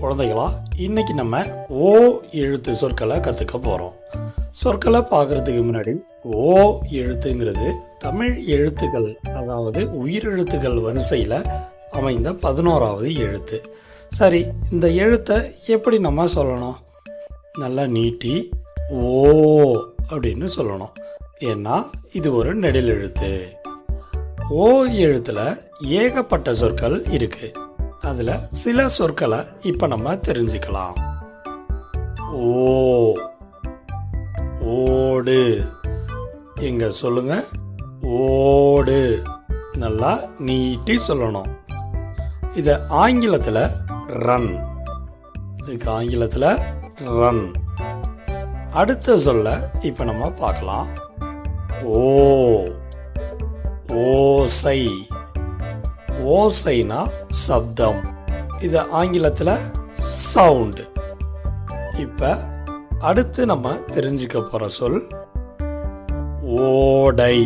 குழந்தைகளா? இன்னைக்கு நம்ம ஓ எழுத்து சொற்களை கற்றுக்க போகிறோம் சொற்களை பார்க்குறதுக்கு முன்னாடி ஓ எழுத்துங்கிறது தமிழ் எழுத்துக்கள் அதாவது உயிரெழுத்துக்கள் வரிசையில் அமைந்த பதினோராவது எழுத்து. சரி இந்த எழுத்தை எப்படி நம்ம சொல்லணும்? நல்லா நீட்டி ஓ அப்படின்னு சொல்லணும். ஏன்னா இது ஒரு நெடில் எழுத்து ஓ எழுத்தில் ஏகப்பட்ட சொற்கள் இருக்குது அதில் சில சொற்களை இப்போ நம்ம தெரிஞ்சுக்கலாம். ஓ ஓடு. எங்க சொல்லுங்க? ஓடு. நல்லா நீட்டி சொல்லணும். இதை ஆங்கிலத்தில் ரன் இதுக்கு ஆங்கிலத்தில் ரன் அடுத்த சொல்ல இப்போ நம்ம பார்க்கலாம். ஓ ஓசை. ஓசைனா சப்தம். இது ஆங்கிலத்தில் சவுண்டு இப்போ அடுத்து நம்ம தெரிஞ்சுக்க போகிற சொல் ஓடை.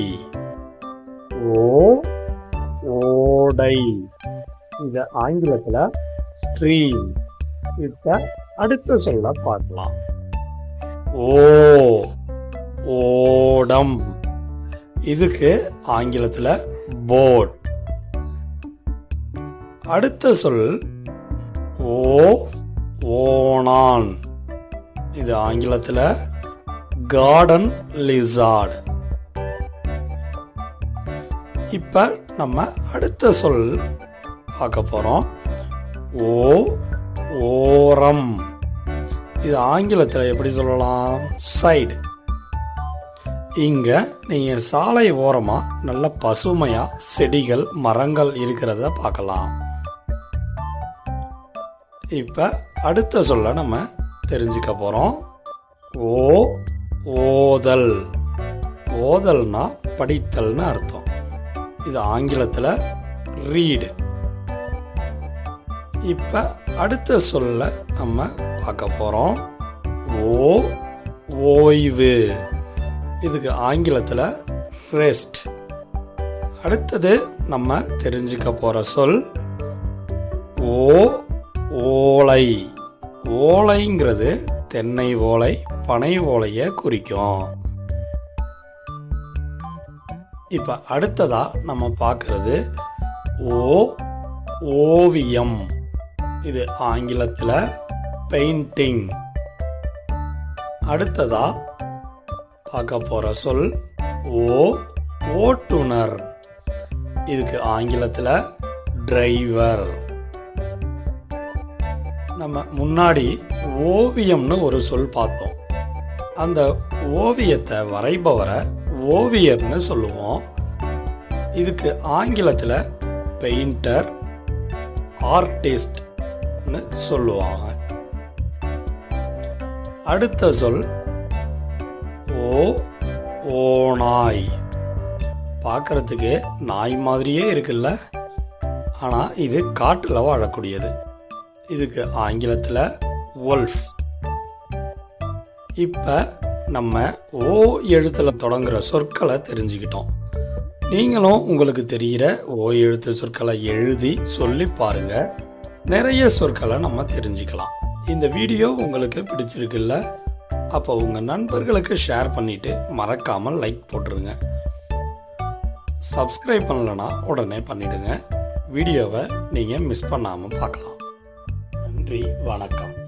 ஓ ஓடை. இது ஆங்கிலத்தில் ஸ்ட்ரீம் இப்போ அடுத்த சொல்ல பார்க்கலாம். ஓ ஓடம். இதுக்கு ஆங்கிலத்தில் போட் அடுத்த சொல் ஓ ஓணான். இது ஆங்கிலத்தில் கார்டன் லிசார்ட். இப்போ நம்ம அடுத்த சொல் பார்க்க போகிறோம் ஓ ஓரம். இது ஆங்கிலத்தில் எப்படி சொல்லலாம்? சைடு. இங்கே நீங்கள் சாலை ஓரமாக நல்ல பசுமையாக செடிகள் மரங்கள் இருக்கிறத பார்க்கலாம். இப்போ அடுத்த சொல்ல நம்ம தெரிஞ்சுக்க போகிறோம் ஓ ஓதல். ஓதல்னா படித்தல்னு அர்த்தம். இது ஆங்கிலத்தில் ரீடு இப்போ அடுத்த சொல்ல நம்ம பார்க்க போகிறோம் ஓ ஓய்வு. இதுக்கு ஆங்கிலத்தில் ரெஸ்ட் அடுத்தது நம்ம தெரிஞ்சுக்க போகிற சொல் ஓ ஓலை. ஓலைங்கிறது தென்னை ஓலை பனை ஓலையை குறிக்கும். இப்போ அடுத்ததா நம்ம பார்க்கறது ஓ ஓவியம். இது ஆங்கிலத்தில் பெயிண்டிங் அடுத்ததா பார்க்க போகிற சொல் ஓ ஓட்டுனர் இதுக்கு ஆங்கிலத்தில் டிரைவர் நம்ம முன்னாடி ஓவியம்னு ஒரு சொல் பார்த்தோம். அந்த ஓவியத்தை வரைபவரை ஓவியர்னு சொல்லுவோம். இதுக்கு ஆங்கிலத்தில் பெயிண்டர் ஆர்டிஸ்ட்னு சொல்லுவாங்க. அடுத்த சொல் ஓ ஓநாய். பார்க்குறதுக்கு நாய் மாதிரியே இருக்குல்ல? ஆனால் இது காட்டில் வாழக்கூடியது. இதுக்கு ஆங்கிலத்தில் ஒல்ஃப் இப்போ நம்ம ஓ எழுத்தில் தொடங்குகிற சொற்களை தெரிஞ்சுக்கிட்டோம். நீங்களும் உங்களுக்கு தெரிகிற ஓ எழுத்து சொற்களை எழுதி சொல்லி பாருங்கள் நிறைய சொற்களை நம்ம தெரிஞ்சுக்கலாம். இந்த வீடியோ உங்களுக்கு பிடிச்சிருக்குல்ல? அப்போ உங்கள் நண்பர்களுக்கு ஷேர் பண்ணிவிட்டு மறக்காமல் லைக் போட்டுருங்க. சப்ஸ்கிரைப் பண்ணலன்னா உடனே பண்ணிவிடுங்க வீடியோவை நீங்கள் மிஸ் பண்ணாமல் பார்க்கலாம். நன்றி வணக்கம்.